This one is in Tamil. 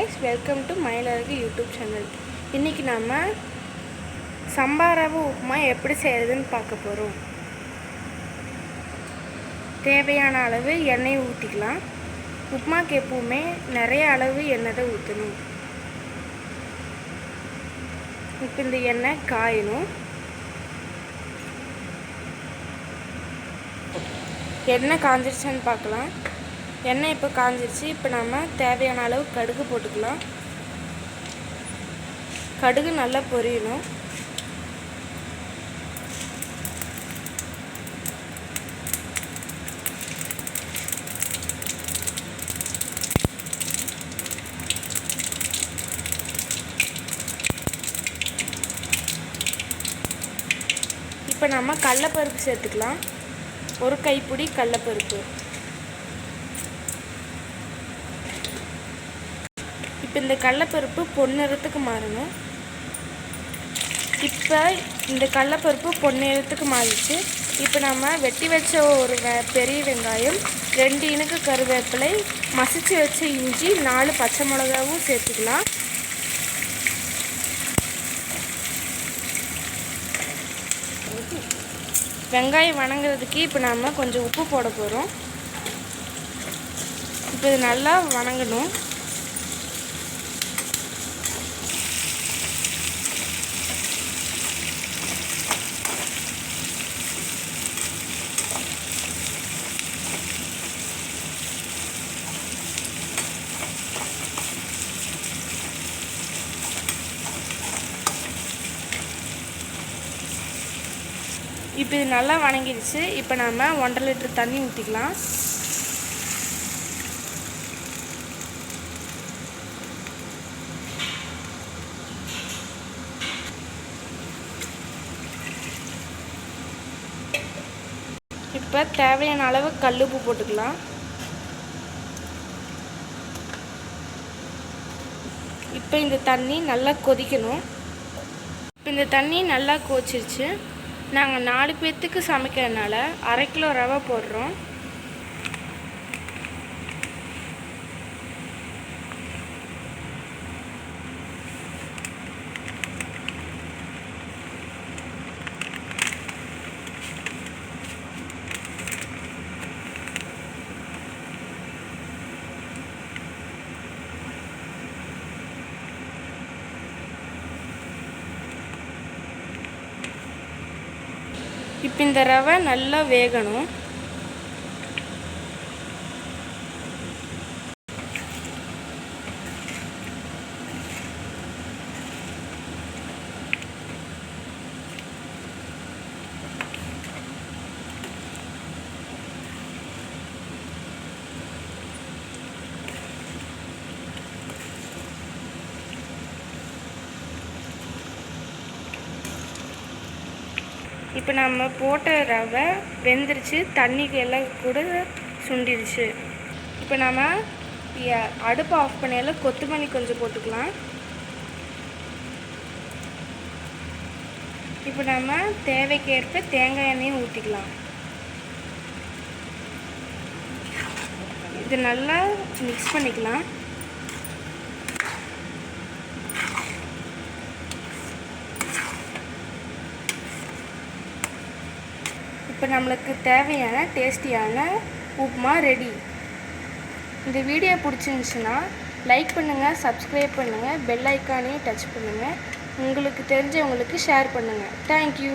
Guys welcome to Mayilazhagu YouTube channel இன்றைக்கி நம்ம சம்பா ரவை உப்புமா எப்படி செய்கிறதுன்னு பார்க்க போகிறோம் தேவையான அளவு எண்ணெய் ஊற்றிக்கலாம் உப்புமாக்கு எப்பவுமே நிறைய அளவு எண்ணெய் தான் ஊற்றணும் இப்போ இந்த எண்ணெய் காயணும். எண்ணெய் காஞ்சிருச்சான்னு பார்க்கலாம். எண்ணெய் இப்போ காஞ்சிருச்சு. இப்போ நம்ம தேவையான அளவு கடுகு போட்டுக்கலாம். கடுகு நல்லா பொரியணும். இப்போ நம்ம கடலப்பருப்பு சேர்த்துக்கலாம். ஒரு கைப்பிடி கடலப்பருப்பு. இப்போ இந்த கடலப்பருப்பு பொன்னிறத்துக்கு மாறணும். இப்போ இந்த கடலப்பருப்பு பொன்னிறத்துக்கு மாறிடுச்சு. இப்போ நம்ம வெட்டி வச்ச ஒரு வெ பெரிய வெங்காயம் ரெண்டு இனுக்கு கருவேப்பிலை மசிச்சு வச்ச இஞ்சி நாலு பச்சை மிளகாவும் சேர்த்துக்கலாம். வெங்காயம் வணங்குறதுக்கு இப்போ நாம் கொஞ்சம் உப்பு போட போகிறோம் இப்போ இது நல்லா வணங்கணும். இப்போ இது நல்லா வணங்கிடுச்சு. இப்போ நம்ம ஒன்றரை லிட்டர் தண்ணி ஊற்றிக்கலாம் இப்போ தேவையான அளவு கல்லுப்பு போட்டுக்கலாம். இப்போ இந்த தண்ணி நல்லா கொதிக்கணும். இப்போ இந்த தண்ணி நல்லா கொதிச்சிருச்சு. நாங்கள் நாலு பேர்த்துக்கு சமைக்கிறதுனால அரை கிலோ ரவை போடுறோம். இப்போ இந்த ரவை நல்லா வேகணும். இப்போ நம்ம போட்ட ரவை வெந்துருச்சு தண்ணிக்கு எல்லாம் கூட சுண்டிருச்சு. இப்போ நம்ம அடுப்பை ஆஃப் பண்ணியால கொத்தமல்லி கொஞ்சம் போட்டுக்கலாம். இப்போ நம்ம தேவைக்கேற்ப தேங்காய் எண்ணெயும் ஊற்றிக்கலாம் இது நல்லா மிக்ஸ் பண்ணிக்கலாம். இப்போ நம்மளுக்கு தேவையான டேஸ்டியான உப்புமா ரெடி. இந்த வீடியோ பிடிச்சிருந்துச்சுன்னா லைக் பண்ணுங்கள் சப்ஸ்கிரைப் பண்ணுங்கள் பெல் ஐக்கானையும் டச் பண்ணுங்கள் உங்களுக்கு தெரிஞ்சவங்களுக்கு ஷேர் பண்ணுங்கள் தேங்க்யூ